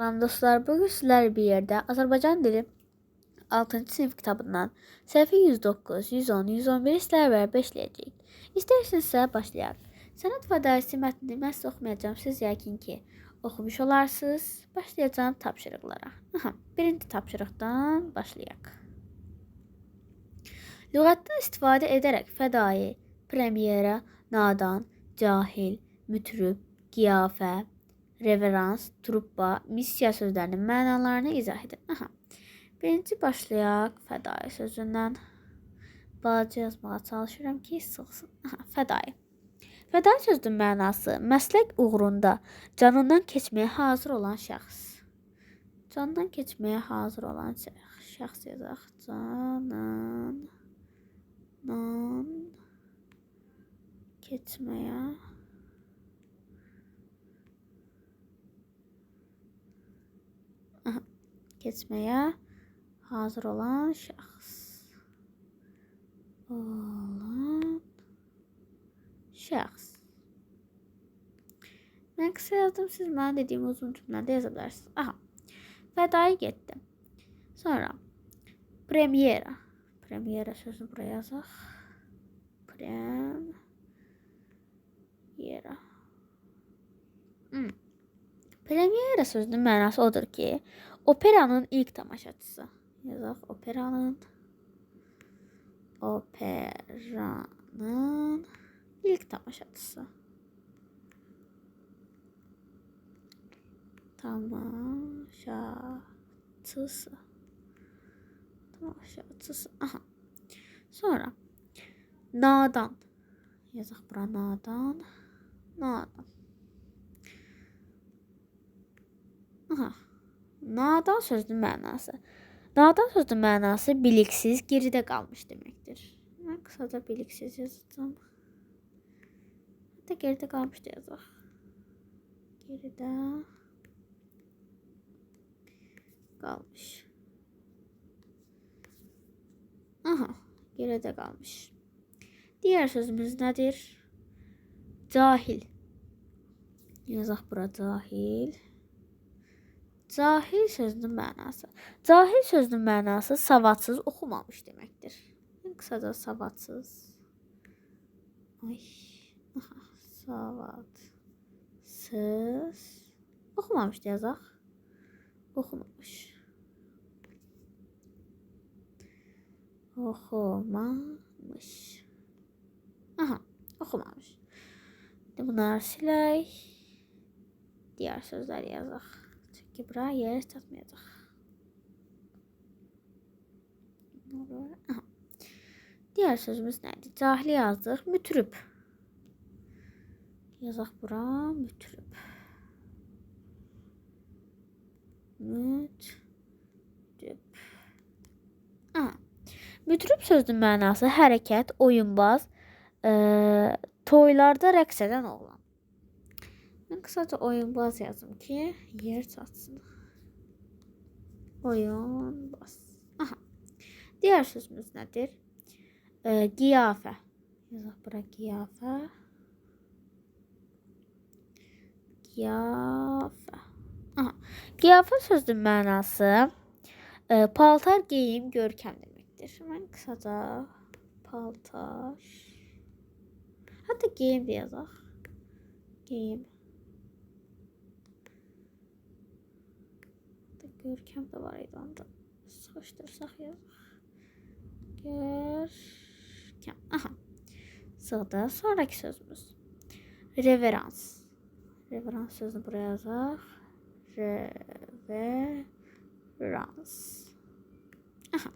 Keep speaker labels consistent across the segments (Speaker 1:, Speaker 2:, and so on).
Speaker 1: Salam dostlar, bugün sizlerle bir yerde Azerbaycan dili 6. sınıf kitabından səhifə 109, 110, 111 sizlərlə bərabər işləyəcəyik. İstəyirsinizsə başlayaq. Sənət fədaisi mətnini mən sizə. Siz yəqin ki oxumuş olarsınız. Başlayacağım tapşırıqlara. Birinci tapşırıqdan başlayaq. Lüğətdən istifadə edərək fədai, premyera, nadan, cahil, mütrüb, qiyafə, reverans, truppa, missiya sözlərinin mənalarını izah edin. Aha. Birinci başlayaq fədai sözündən. Balaca yazmağa çalışıram ki, sıxsın. Aha, fədai. Fədai sözünün mənası məslək uğrunda canından keçməyə hazır olan şəxs. Candan keçməyə hazır olan şəxs, şəxs yazaq. Canından keçməyə Aha, keçməyə hazır olan şəxs. Olan şəxs. Mən qısa yazdım, siz mənə dediyim uzun cümlədə yaza bilərsiniz. Aha. Fədai getdi. Sonra premyera. Premyera sözünü buraya yazaq. Premyera. Hmm. Premyera sözünün mənası odur ki, operanın ilk tamaşaçısı. Yazaq operanın operanın ilk tamaşaçısı. Tamaşaçısı. Tamaşaçısı. Aha. Sonra nadan. Yazaq bura nadan. Nadan. Aha. Nadan sözünün mənası. Nadan sözünün mənası biliksiz, geridə qalmış deməkdir. Mən qısaca biliksiz yazacağam. Hətta geridə qalmış da yazaq. Geridə qalmış. Aha, geridə qalmış. Diğer sözümüz nədir? Cahil. Yazaq bura cahil. Cahil sözünün mənası. Cahil sözünün mənası savadsız, oxumamış deməkdir. Ən qısaca savadsız. Ay. Savadsız. Oxumamış yazaq. Oxumamış. Oxumamış. Aha, oxumamış. Bunları silək. Diğer sözler yazaq. Çünki bura yer çatmayacaq. Aha. Diğer sözümüz nədir? Cahili yazdıq. Mütrüb. Yazaq bura mütrüb. Mütrüb. Aha. Sözünün mənası hərəkət, oyunbaz, e, toylarda rəqs edən oğlan. Ben kısaca oyunbaz yazdım ki yer çatsın. Oyunbaz. Aha. Diğer sözümüz nedir? Ee, giyafe. Yazaq bura giyafe. Giyafe. Aha. Giyafe sözünün mənası e, paltar geyim görkəm deməkdir. Mən kısaca paltar Hatta geyim de yazaq. Geyim. Görkem de var idi onda. Sıxışdırsaq yazaq. Görkem. Aha. Sığdı. Sonraki sözümüz. Reverans. Reverans sözünü buraya yazaq. Reverans. Aha.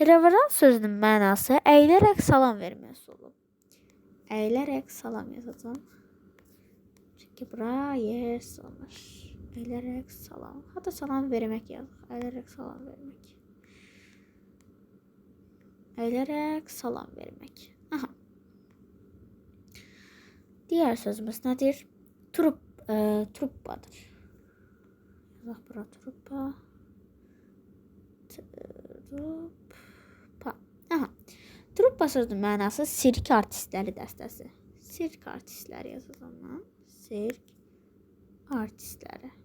Speaker 1: Reverans sözünün mənası əyilərək salam vermək olub. Əyilərək salam yazacağım. Çünki bura yer salınır. Eğilerek salam. Hatta salam vermek yazıq. Eğilerek salam vermek. Eğilerek salam vermek. Aha. Diğer sözümüz nedir? Trup, e, truppadır. Yazaq bura truppa. Truppa. Aha. Truppa sözünün mənası sirk artistləri dəstəsi. Sirk artistləri yazacağım mən. Sirk artistləri.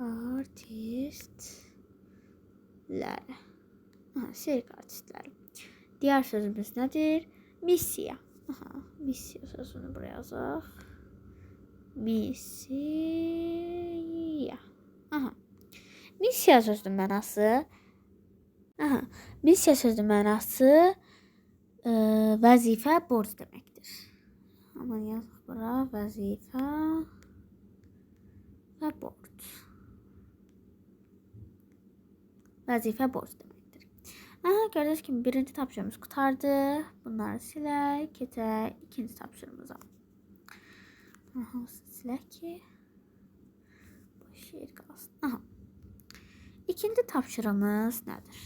Speaker 1: Artistler. Aha, sirk artistleri. Diğer sözümüz nedir? Missiya. Aha, missiya sözünü buraya yazaq. Missiya. Aha. Missiya sözünün mənası Aha. Missiya sözünün mənası e, vəzifə, borc deməkdir. Aman yazıq bura vəzifə və borc. Vəzifə borc deməkdir. Aha, gördüyünüz kimi birinci tapşırığımız qutardı. Bunları silək, keçək ikinci tapşırığımıza. Aha, silək ki boş yer qalsın. Aha. İkinci tapşırığımız nədir?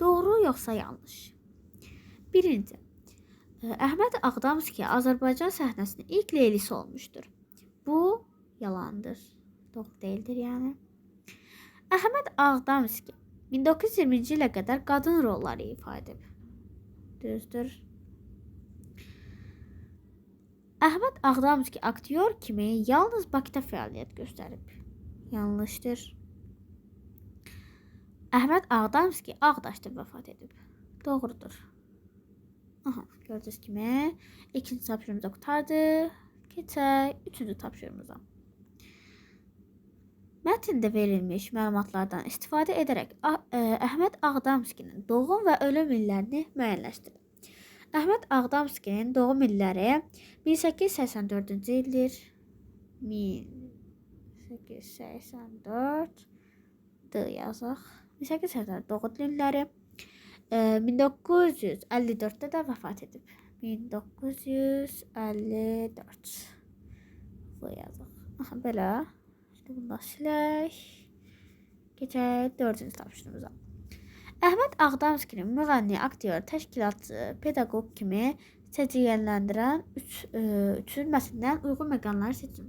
Speaker 1: Doğru yoxsa yanlış? Birinci. e, Əhməd Ağdamski Azərbaycan səhnəsinin ilk leylisi olmuşdur. Bu yalandır. Doğru değildir yani. Əhməd Ağdamski 1920-ci ilə qədər qadın rolları ifa edib. Düzdür. Əhməd Ağdamski aktyor kimi yalnız Bakıda fəaliyyət göstərib. Yanlışdır. Əhməd Ağdamski Ağdaşda vəfat edib. Doğrudur. Aha, gördüyünüz kimi ikinci tapşırığımızı qutardı. Keçək üçüncü tapşırığımıza. Mətndə verilmiş məlumatlardan istifadə edərək ə, Əhməd Ağdamskinin doğum və ölüm illərini müəyyənləşdirin. Əhməd Ağdamskinin doğum illəri 1884-cü ildir. 1884 D yazaq. 1884 doğum illəri. Ə, 1954-də də vəfat edib. 1954. Bu yazaq. Aha, belə. İşte bunu da silək. Keçək dördüncü tapşırığımıza. Əhməd Ağdamskinin müğənni, aktyor, təşkilatçı, pedaqoq kimi səciyyələndirən üç, ə, üçün mətndən uyğun məqamları seçin.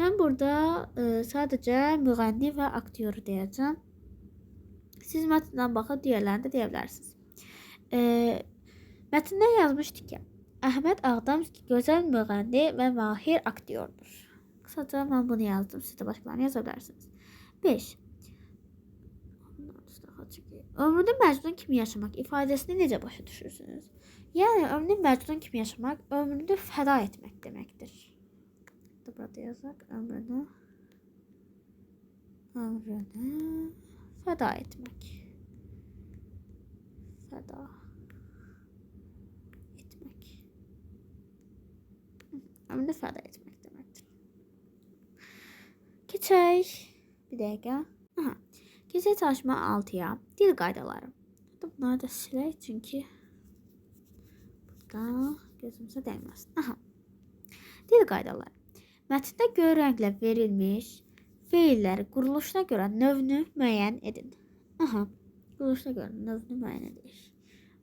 Speaker 1: Mən burada ə, sadəcə müğənni və aktyoru deyəcəm. Siz mətndən baxıb digərlərini də deyə bilərsiniz. E, mətndə yazmışdı ki, Əhməd Ağdamski gözəl müğənni və mahir aktyordur. Qısaca mən bunu yazdım. Siz də başqalarını yaza bilərsiniz. 5. Ömrünü Məcnun kimi yaşamaq ifadəsini necə başa düşürsünüz? Yəni ömrünü Məcnun kimi yaşamaq ömrünü fəda etmək deməkdir. Da burada yazaq ömrünü ömrünü fəda etmək. Fəda etmək. Ömrünü fəda etmək Keçək. Bir dəqiqə. Aha. Keçək çalışma 6-ya. Dil qaydaları. Bunları da silək çünki burada gözümüzə dəyməsin. Aha. Dil qaydaları. Mətndə göy rənglə verilmiş feilləri quruluşuna görə növünü müəyyən edin. Aha. Quruluşuna görə növünü müəyyən edirik.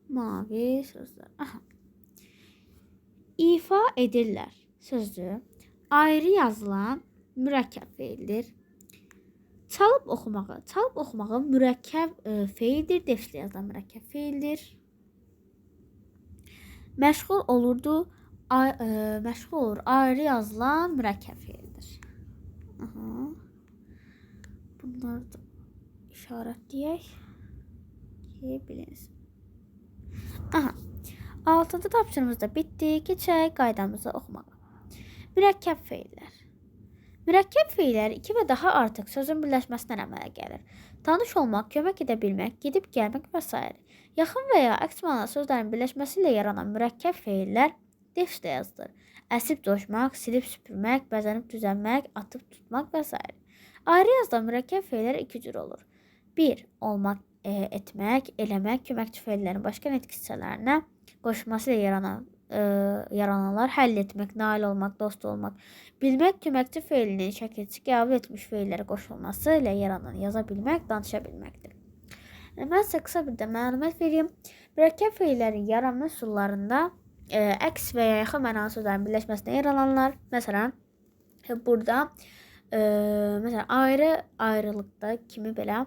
Speaker 1: Mavi sözlər. Aha. İfa edirlər sözü ayrı yazılan mürəkkəb feildir. Çalıb oxumağı. Çalıb oxumağı mürəkkəb e, feildir. Defslə yazılan mürəkkəb feildir. Məşğul olurdu. Ay, e, məşğul olur. Ayrı yazılan mürəkkəb feildir. Aha. Bunları da işarətləyək ki, bilinsin. Aha. Altıncı tapşırımız da bitti. Keçək qaydamızı oxumağa. Mürəkkəb feillər. Mürəkkəb feillər iki və daha artıq sözün birləşməsindən əmələ gəlir. Tanış olmaq, kömək edə bilmək, gedib gəlmək və s. Yaxın və ya əks mənada sözlərin birləşməsi yaranan mürəkkəb feillər defsdə yazılır. Əsib coşmaq, silib süpürmək, bəzənib düzəlmək, atıb tutmaq və s. Ayrı yazılan mürəkkəb feillər iki cür olur. 1. Olmaq, e, etmək, eləmək, köməkçi feillərin başqa nitq hissələrinə qoşulması yaranan e, yarananlar həll etmək, nail olmaq, dost olmaq, bilmək, köməkçi feilinin şəkilçi qəbul etmiş feillərə qoşulması ilə yaranan yaza bilmək, danışa bilməkdir. E, Mən sizə qısa bir də məlumat verim. Mürəkkəb feillərin yaranma üsullarında e, əks və ya yaxın mənalı sözlərin birləşməsində yarananlar, məsələn, e, burada e, məsələn ayrı ayrılıqda kimi belə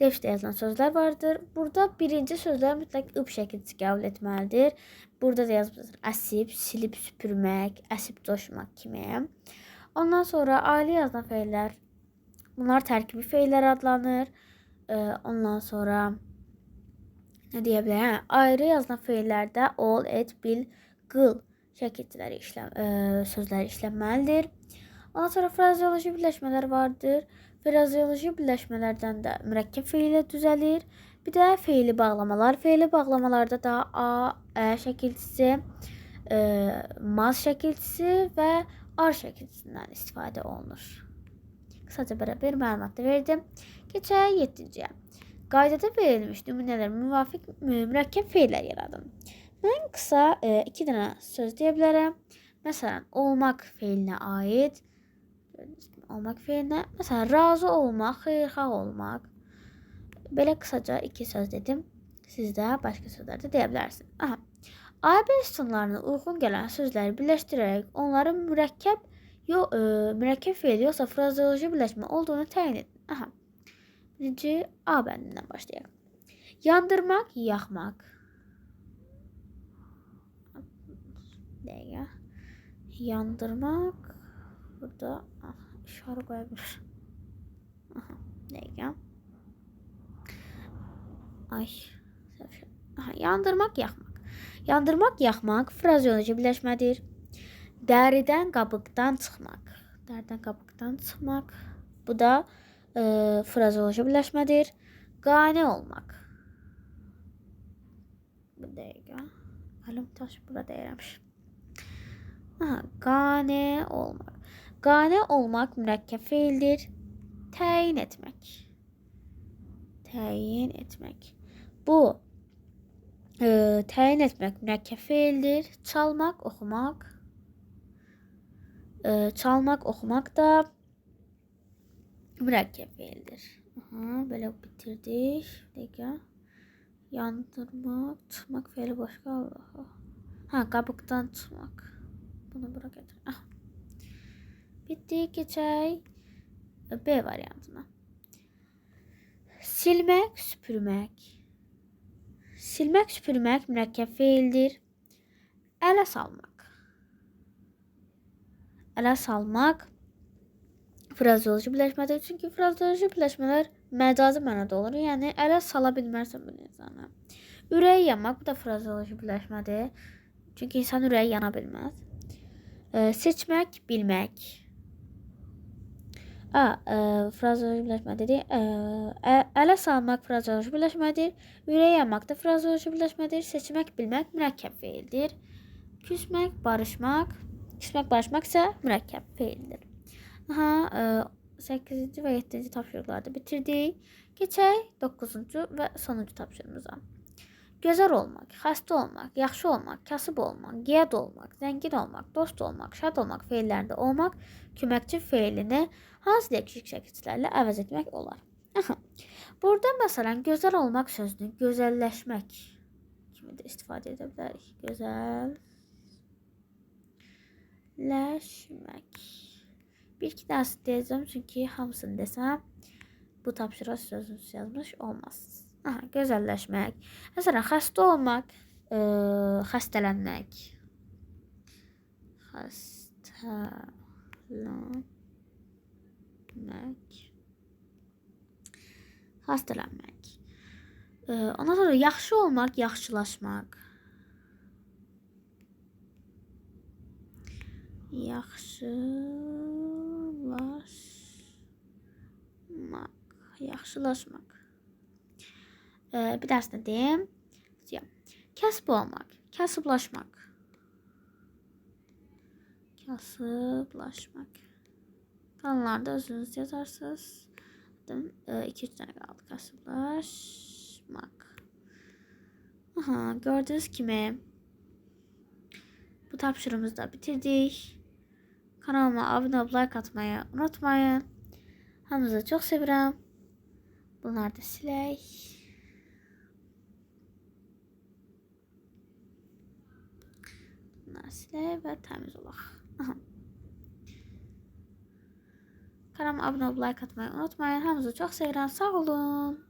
Speaker 1: defşdə yazılan sözlər vardır. Burada birinci sözlər mütləq ıb şəkildə qəbul etməlidir. Burada da yazılır əsib, silib süpürmək, əsib coşmaq kimi. Ondan sonra ayrı yazılan feillər Bunlar tərkibi feillər adlanır. Ee, ondan sonra ne diyebilirim? Ha, ayrı yazılan feillərdə ol, et, bil, qıl şəkilləri işləm, e, sözləri işlənməlidir. Ondan sonra frazeoloji birləşmələr vardır. Frazeoloji birləşmələrdən də mürəkkəb feili düzəlir. Bir də feili bağlamalar. Feili bağlamalarda da a, ə şəkilçisi, e, maz şəkilçisi və ar şəkilçisindən istifadə olunur. Qısaca belə bir məlumat da verdim. Keçək 7-ciyə. Qaydada verilmiş nümunələr müvafiq mü- mürəkkəb feillər yaradın. Mən qısa e, iki dənə söz deyə bilərəm. Məsələn, olmaq feilinə aid olmaq feilinə, məsələn, razı olmaq, xeyirxah olmaq. Belə qısaca iki söz dedim. Siz də başqa sözlər də deyə bilərsiniz. Aha. AB sütunlarına uyğun gələn sözləri birləşdirərək onların mürəkkəb yo, e, mürəkkəb feil yoxsa frazeoloji birləşmə olduğunu təyin edin. Aha. Birinci A bəndindən başlayaq. Yandırmaq, yaxmaq. Dəqiqə. Yandırmaq. Burada ah, işarə qoya bilir. Aha, dəqiqə. Ay. Aha, yandırmaq, yaxmaq. Yandırmaq, yaxmaq frazeoloji birləşmədir. Dəridən qabıqdan çıxmaq. Dəridən qabıqdan çıxmaq. Bu da e, frazeoloji birləşmədir. Qane olmaq. Bir dəqiqə. Əlim taş burada deyirəmiş. Aha, qane olmaq. Qane olmaq mürəkkəb feildir. Təyin etmək. Təyin etmək. Bu e, təyin etmək mürəkkəb feildir. Çalmaq, oxumaq. E, çalmaq, oxumaq da mürəkkəb feildir. Aha, belə bitirdik. Yandırmaq, çıxmaq feili başqa Allah. Ha, qabıqdan çıxmaq. Bunu bura gətir. Ah. Bitdi, keçək B variantına. Silmək, süpürmək. Silmək, süpürmək mürəkkəb feildir. Ələ salmaq. Ələ salmaq frazeoloji birləşmədir. Çünki frazeoloji birləşmələr məcazi mənada olur. Yəni ələ sala bu insanı. Ürəyi yanmaq bu da frazeoloji birləşmədir. Çünki insan ürəyi yana bilməz. E, seçmək, bilmək. A, e, frazeoloji birləşmədir. E, ələ salmaq frazeoloji birləşmədir. Ürəyi yanmaq da frazeoloji birləşmədir. Seçmək, bilmək mürəkkəb feildir. Küsmək, barışmaq, küsmək, barışmaq isə mürəkkəb feildir. Aha, 8-ci və 7-ci tapşırıqları da bitirdik. Keçək 9-cu və sonuncu tapşırığımıza. Gözəl olmaq, xəstə olmaq, yaxşı olmaq, kasıb olmaq, qiyad olmaq, zəngin olmaq, dost olmaq, şad olmaq feillərində olmaq köməkçi feilini hansı dəyişik şəkillərlə əvəz etmək olar? Burada məsələn gözəl olmaq sözünü gözəlləşmək kimi də istifadə edə bilərik. Gözəlləşmək. Bir iki ders diyeceğim çünkü hamısını desem bu tapşırıq sözünü yazmış olmaz. Aha, gözəlləşmək. Məsələn, xəstə olmaq, ə, xəstələnmək. Xəstələnmək. Xəstələnmək. Ə, ondan sonra yaxşı olmaq, yaxşılaşmaq. Yaxşılaşmaq. Yaxşılaşmaq. Ee, bir dərs də deyim. Ya, Kəsb olmaq, kasıblaşmaq. Kasıblaşmaq. Qalanlarda özünüz yazarsınız. 2-3 dənə qaldı. Kasıblaşmaq. Aha, gördüyünüz kimi bu tapşırığımızı da bitirdik. Kanalıma abone olup like atmayı unutmayın. Hamınızı çok sevirəm. Bunları da silək. Silək və təmiz olaq. Aha. Kanalıma abone olup like atmayı unutmayın. Hamınızı çok sevirəm. Sağ olun.